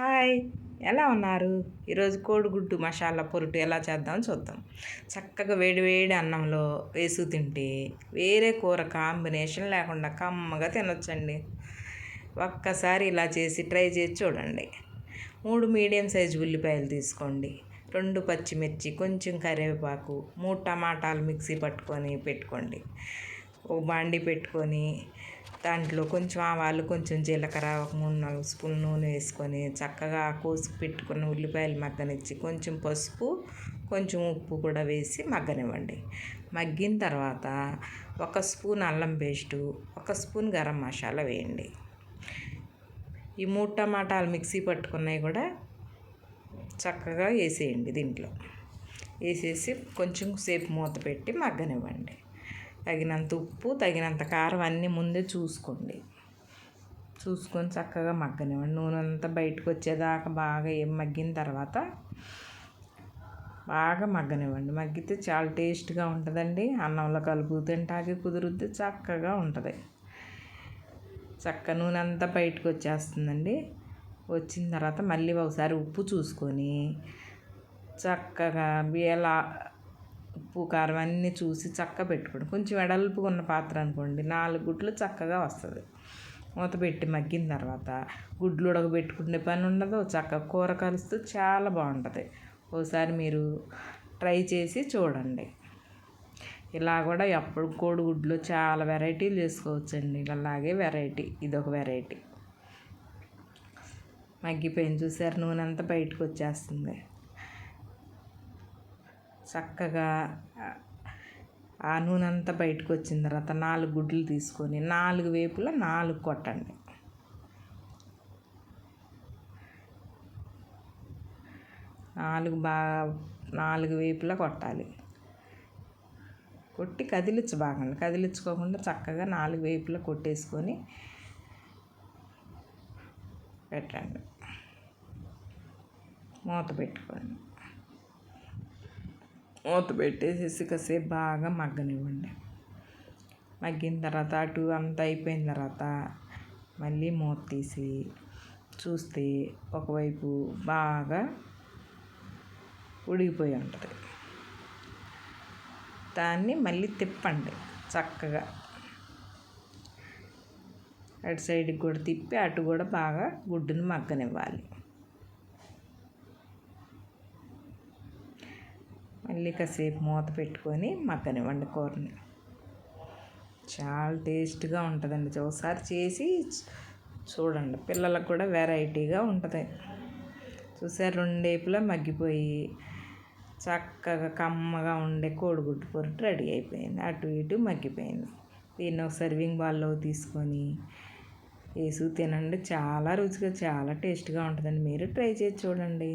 Hi ఎలా ఉన్నారు? ఈరోజు కోడిగుడ్డు మసాలా పొరుటు ఎలా చేద్దాం చూద్దాం. చక్కగా వేడి వేడి అన్నంలో వేసు తింటే వేరే కూర కాంబినేషన్ లేకుండా కమ్మగా తినొచ్చండి. ఒక్కసారి ఇలా చేసి ట్రై చేసి చూడండి. మూడు మీడియం సైజు ఉల్లిపాయలు తీసుకోండి. రెండు పచ్చిమిర్చి కొంచెం కరివేపాకు మూడు టమాటాలు మిక్సీ పట్టుకొని పెట్టుకోండి. ఒక బాండి పెట్టుకొని దాంట్లో కొంచెం ఆవాలు కొంచెం జీలకర్ర ఒక మూడు నాలుగు స్పూన్ నూనె వేసుకొని చక్కగా కోసి పెట్టుకున్న ఉల్లిపాయలు మగ్గనిచ్చి కొంచెం పసుపు కొంచెం ఉప్పు కూడా వేసి మగ్గనివ్వండి. మగ్గిన తర్వాత ఒక స్పూన్ అల్లం పేస్టు ఒక స్పూన్ గరం మసాలా వేయండి. ఈ మూడు టమాటాలు మిక్సీ పట్టుకున్నవి కూడా చక్కగా వేసేయండి దీంట్లో. వేసేసి కొంచెం సేపు మూత పెట్టి మగ్గనివ్వండి. తగినంత ఉప్పు తగినంత కారం అన్నీ ముందే చూసుకోండి. చూసుకొని చక్కగా మగ్గనివ్వండి. నూనె అంతా బయటకు వచ్చేదాకా బాగా ఏం మగ్గిన తర్వాత బాగా మగ్గనివ్వండి. మగ్గితే చాలా టేస్ట్గా ఉంటుందండి. అన్నంలో కలుపు తింటాకి కుదురుద్ది చక్కగా ఉంటుంది. చక్క నూనె అంతా బయటకు వచ్చేస్తుందండి. వచ్చిన తర్వాత మళ్ళీ ఒకసారి ఉప్పు చూసుకొని చక్కగా ఎలా ఉప్పు కారం అన్నీ చూసి చక్క పెట్టుకోండి. కొంచెం వెడల్పుగా ఉన్న పాత్ర అనుకోండి. నాలుగు గుడ్లు చక్కగా వస్తుంది. మూత పెట్టి మగ్గిన తర్వాత గుడ్లు ఉడకబెట్టుకునే పని ఉండదు. చక్క కూర కలుస్తూ చాలా బాగుంటుంది. ఒకసారి మీరు ట్రై చేసి చూడండి. ఇలా కూడా ఎప్పుడు కోడిగుడ్లు చాలా వెరైటీలు చేసుకోవచ్చండి. అలాగే వెరైటీ. ఇదొక వెరైటీ. మగ్గిపోయింది. చూసారు? నూనె అంతా బయటకు వచ్చేస్తుంది. చక్కగా ఆ నూనె అంతా బయటకు వచ్చిన తర్వాత నాలుగు గుడ్లు తీసుకొని నాలుగు వేపులా నాలుగు కొట్టండి. నాలుగు బాగా నాలుగు వేపులా కొట్టాలి. కొట్టి కదిలించు బాగా కదిలించుకోకుండా చక్కగా నాలుగు వేపులా కొట్టేసుకొని పెట్టండి. మూత పెట్టుకోండి. మూత పెట్టేసేసి కాసేపు బాగా మగ్గనివ్వండి. మగ్గిన తర్వాత అటు అంతా అయిపోయిన తర్వాత మళ్ళీ మూత తీసి చూస్తే ఒకవైపు బాగా ఉడిగిపోయి ఉంటుంది. దాన్ని మళ్ళీ తిప్పండి చక్కగా. అటు సైడ్కి కూడా తిప్పి అటు కూడా బాగా గుడ్డుని మగ్గనివ్వాలి. మళ్ళీ కాసేపు మూత పెట్టుకొని మగ్గనివ్వండి కూరని. చాలా టేస్ట్గా ఉంటుందండి. ఒకసారి చేసి చూడండి. పిల్లలకు కూడా వెరైటీగా ఉంటుంది. చూసారు రెండేపులా మగ్గిపోయి చక్కగా కమ్మగా ఉండే కోడిగుడ్డు పొరటు రెడీ అయిపోయింది. అటు ఇటు మగ్గిపోయింది. దీన్ని ఒక సర్వింగ్ బాల్లో తీసుకొని వేసు తినండి. చాలా రుచిగా చాలా టేస్ట్గా ఉంటుందండి. మీరు ట్రై చేసి చూడండి.